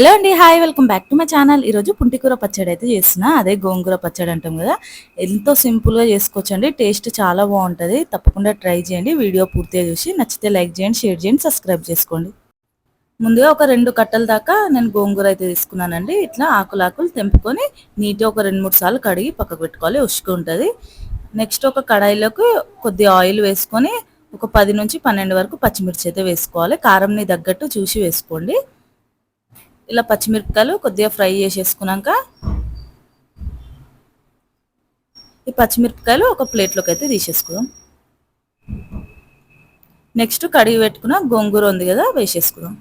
Hello అండి hi welcome back to my channel. ఈరోజు పుంటికూర పచ్చడి అయితే చేస్తున్నా. అదే గోంగూర పచ్చడి అంటాం కదా. ఎంతో సింపుల్గా చేసుకోవచ్చండి. టేస్ట్ చాలా బాగుంటుంది. తప్పకుండా ట్రై చేయండి. వీడియో పూర్తిగా చూసి నచ్చితే లైక్ చేయండి షేర్ చేయండి సబ్స్క్రైబ్ చేసుకోండి. ముందుగా ఒక రెండు కట్టల దాకా నేను గోంగూర అయితే తీసుకున్నానండి. ఇట్లా ఆకులు ఆకులు తెంపుకొని నీట్గా ఒక రెండు మూడు సార్లు కడిగి పక్కకు పెట్టుకోవాలి. ఉసుకు ఉంటుంది. నెక్స్ట్ ఒక కడాయిలోకి కొద్ది ఆయిల్ వేసుకొని ఒక పది నుంచి పన్నెండు వరకు పచ్చిమిర్చి అయితే వేసుకోవాలి. కారంని తగ్గట్టు చూసి వేసుకోండి. ఇలా పచ్చిమిరపకాయలు కొద్దిగా ఫ్రై చేసేసుకున్నాక ఈ పచ్చిమిరపకాయలు ఒక ప్లేట్లోకి అయితే తీసేసుకుందాం. నెక్స్ట్ కడిగి పెట్టుకున్న గోంగూర ఉంది కదా వేసేసుకుందాం.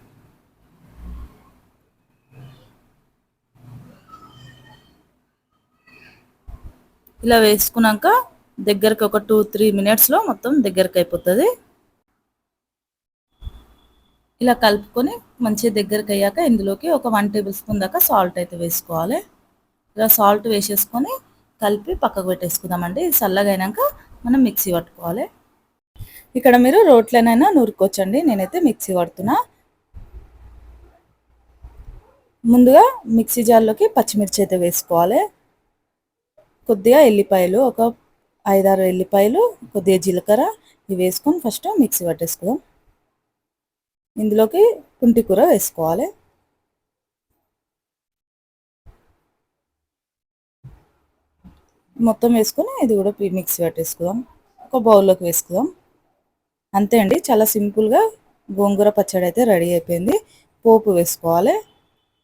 ఇలా వేసుకున్నాక దగ్గరకు ఒక టూ త్రీ మినిట్స్లో మొత్తం దగ్గరికి అయిపోతుంది. ఇలా కలుపుకొని మంచిగా దగ్గరికి అయ్యాక ఇందులోకి ఒక వన్ టేబుల్ స్పూన్ దాకా సాల్ట్ అయితే వేసుకోవాలి. ఇలా సాల్ట్ వేసేసుకొని కలిపి పక్కకు పెట్టేసుకుందామండి. చల్లగా అయినాక మనం మిక్సీ పట్టుకోవాలి. ఇక్కడ మీరు రోట్లోనైనా నూరుకోవచ్చండి. నేనైతే మిక్సీ పడుతున్నా ముందుగా మిక్సీ జార్లోకి పచ్చిమిర్చి అయితే వేసుకోవాలి. కొద్దిగా ఎల్లిపాయలు ఒక ఐదారు ఎల్లిపాయలు కొద్దిగా జీలకర్ర ఇవి వేసుకొని ఫస్ట్ మిక్సీ పట్టేసుకుందాం. ఇందులోకి కుంటి కూర వేసుకోవాలి. మొత్తం వేసుకొని ఇది కూడా మిక్సీ పెట్టేసుకుందాం. ఒక బౌల్లోకి వేసుకుందాం. అంతే అండి చాలా సింపుల్గా గోంగూర పచ్చడి అయితే రెడీ అయిపోయింది. పోపు వేసుకోవాలి.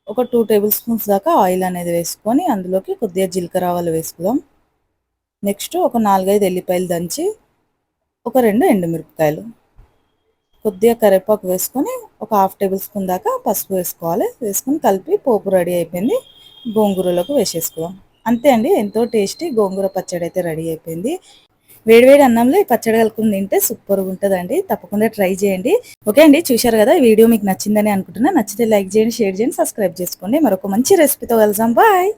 ఒక టూ టేబుల్ స్పూన్స్ దాకా ఆయిల్ అనేది వేసుకొని అందులోకి కొద్దిగా జీలకర్ర ఆవాలు వేసుకుందాం. నెక్స్ట్ ఒక నాలుగైదు ఎల్లిపాయలు దంచి ఒక రెండు ఎండుమిరపకాయలు. కొద్దిగా కరివేపాకు వేసుకొని ఒక హాఫ్ టేబుల్ స్పూన్ దాకా పసుపు వేసుకోవాలి. వేసుకొని కలిపి పోపు రెడీ అయిపోయింది. గోంగూరలోకి వేసేసుకోవాలి అంతే అండి ఎంతో టేస్టీ గోంగూర పచ్చడి అయితే రెడీ అయిపోయింది. వేడివేడి అన్నంలో ఈ పచ్చడి కలుపుకుని తింటే సూపర్గా ఉంటుందండి. తప్పకుండా ట్రై చేయండి. ఓకే అండి చూశారు కదా ఈ వీడియో మీకు నచ్చిందని అనుకుంటున్నా. నచ్చితే లైక్ చేయండి షేర్ చేయండి సబ్స్క్రైబ్ చేసుకోండి. మరొక మంచి రెసిపీతో కలుసాం బాయ్!